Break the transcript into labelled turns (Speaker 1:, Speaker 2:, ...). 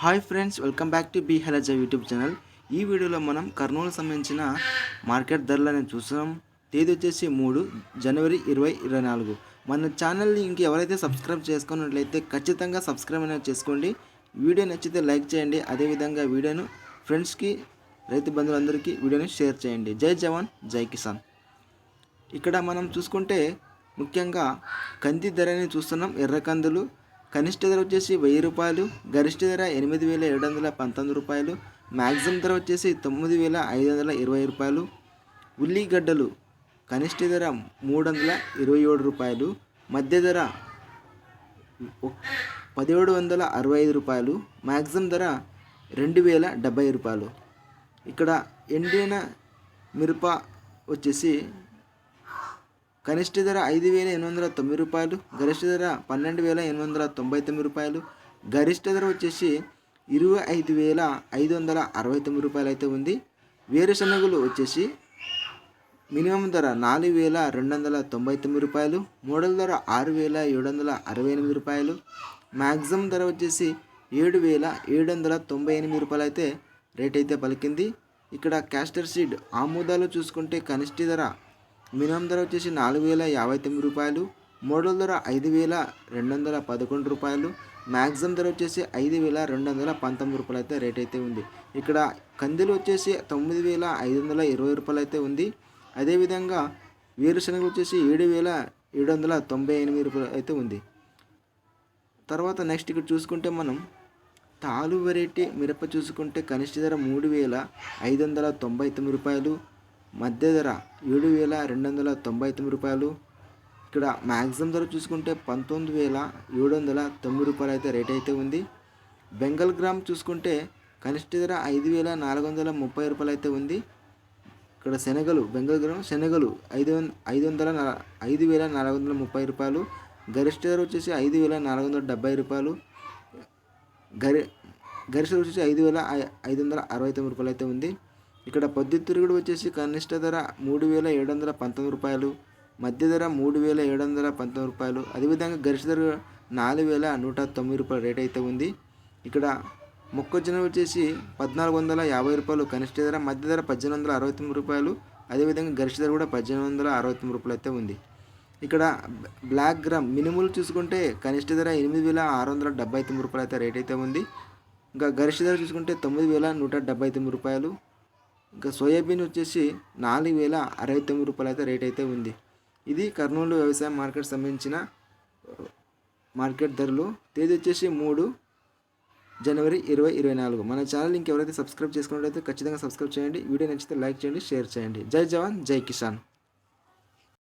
Speaker 1: Hi friends welcome back to be హెలజా YouTube channel. ఈ వీడియోలో మనం కర్నూలు సంబంధించిన మార్కెట్ ధరలను చూస్తున్నాం. తేదీ వచ్చేసి మూడు జనవరి ఇరవై ఇరవై నాలుగు. మన ఛానల్ని ఇంక ఎవరైతే సబ్స్క్రైబ్ చేసుకున్నట్లయితే ఖచ్చితంగా సబ్స్క్రైబ్ అనేది చేసుకోండి. వీడియో నచ్చితే లైక్ చేయండి. అదేవిధంగా వీడియోను ఫ్రెండ్స్కి రైతు బంధువులందరికీ వీడియోని షేర్ చేయండి. జై జవాన్ జై కిసాన్. ఇక్కడ మనం చూసుకుంటే ముఖ్యంగా కంది ధరని చూస్తున్నాం. ఎర్రకందులు కనిష్ట ధర వచ్చేసి వెయ్యి రూపాయలు గరిష్ట ధర ఎనిమిది వేల ఏడు వందల పంతొమ్మిది రూపాయలు మ్యాక్సిమం ధర వచ్చేసి తొమ్మిది వేల ఐదు వందల ఇరవై రూపాయలు. ఉల్లిగడ్డలు కనిష్ట ధర మూడు వందల ఇరవై ఏడు రూపాయలు మధ్య ధర పదిహేడు వందల అరవై ఐదు రూపాయలు మ్యాక్సిమం ధర రెండు వేల డెబ్బై రూపాయలు. ఇక్కడ ఎండిన మిరప వచ్చేసి కనిష్ట ధర ఐదు వేల ఎనిమిది వందల తొమ్మిది రూపాయలు గరిష్ట ధర పన్నెండు వేల ఎనిమిది వందల తొంభై తొమ్మిది రూపాయలు గరిష్ట ధర వచ్చేసి ఇరవై ఐదు వేల ఐదు వందల అరవై తొమ్మిది రూపాయలు అయితే ఉంది వేరుశనగలు వచ్చేసి మినిమం ధర నాలుగు వేల రెండు వందల తొంభై తొమ్మిది రూపాయలు మోడల్ ధర ఆరు వేల ఏడు వందల అరవై ఎనిమిది రూపాయలు మ్యాక్సిమం ధర వచ్చేసి ఏడు వేల ఏడు వందల తొంభై ఎనిమిది రూపాయలు అయితే రేట్ అయితే పలికింది. ఇక్కడ క్యాస్టర్ సీడ్ ఆమోదాలు చూసుకుంటే కనిష్ట ధర మినిమం ధర వచ్చేసి నాలుగు వేల యాభై తొమ్మిది రూపాయలు మోడల్ ధర ఐదు వేల రెండు వందల పదకొండు రూపాయలు మ్యాక్సిమం ధర వచ్చేసి ఐదు వేల రెండు వందల పంతొమ్మిది రూపాయలు అయితే రేట్ అయితే ఉంది. ఇక్కడ కందిలు వచ్చేసి తొమ్మిది వేల ఐదు వందల ఇరవై రూపాయలు అయితే ఉంది. అదేవిధంగా వేరుశనగలు వచ్చేసి ఏడు వేల ఏడు వందల తొంభై ఎనిమిది రూపాయలు అయితే ఉంది. తర్వాత నెక్స్ట్ ఇక్కడ చూసుకుంటే మనం తాలు వెరైటీ మిరప చూసుకుంటే కనిష్ట ధర మూడు వేల ఐదు వందల తొంభై తొమ్మిది రూపాయలు మధ్య ధర ఏడు వేల రెండు వందల తొంభై తొమ్మిది రూపాయలు. ఇక్కడ మ్యాక్సిమం ధర చూసుకుంటే పంతొమ్మిది వేల ఏడు వందల తొమ్మిది రూపాయలు అయితే రేట్ అయితే ఉంది. బెంగల్ గ్రామ్ చూసుకుంటే కనిష్ట ధర ఐదు వేల నాలుగు వందల ముప్పై రూపాయలు అయితే ఉంది. ఇక్కడ శనగలు బెంగల్ గ్రామ్ శనగలు ఐదు ఐదు వందల ఐదు వేల నాలుగు వందల ముప్పై రూపాయలు. గరిష్ట ధర వచ్చేసి ఐదు వేల నాలుగు వందల డెబ్బై రూపాయలు. గరి గరిష్ట ధర వచ్చేసి ఐదు వేల ఐదు వందల అరవై తొమ్మిది రూపాయలు అయితే ఉంది. ఇక్కడ పొద్దుతిరుగుడు వచ్చేసి కనిష్ట ధర మూడు వేల ఏడు వందల పంతొమ్మిది రూపాయలు మధ్య ధర మూడు వేల ఏడు వందల పంతొమ్మిది రూపాయలు. అదేవిధంగా గరిష్ట ధర నాలుగు వేల నూట తొమ్మిది రూపాయల రేట్ అయితే ఉంది. ఇక్కడ మొక్కజొన్న వచ్చేసి పద్నాలుగు వందల యాభై రూపాయలు కనిష్ట ధర మధ్య ధర పద్దెనిమిది వందల అరవై తొమ్మిది రూపాయలు అదేవిధంగా గరిష్ట ధర కూడా పద్దెనిమిది వందల అరవై తొమ్మిది రూపాయలు అయితే ఉంది. ఇక్కడ బ్లాక్ గ్రామ్ మినిమల్ చూసుకుంటే కనిష్ట ధర ఎనిమిది వేల ఆరు వందల డెబ్బై తొమ్మిది రూపాయలు అయితే రేట్ అయితే ఉంది. ఇంకా గరిష్ట ధర చూసుకుంటే తొమ్మిది వేల నూట డెబ్బై తొమ్మిది రూపాయలు ఇంకా సోయాబీన్ వచ్చేసి నాలుగు వేల అరవై తొమ్మిది రూపాయలు అయితే రేట్ అయితే ఉంది. ఇది కర్నూలు వ్యవసాయ మార్కెట్ సంబంధించిన మార్కెట్ ధరలు. తేదీ వచ్చేసి మూడు జనవరి ఇరవై ఇరవై నాలుగు. మన ఛానల్ ఇంకెవరైతే సబ్స్క్రైబ్ చేసుకున్నట్లయితే ఖచ్చితంగా సబ్స్క్రైబ్ చేయండి. వీడియో నచ్చితే లైక్ చేయండి షేర్ చేయండి. జై జవాన్ జై కిసాన్.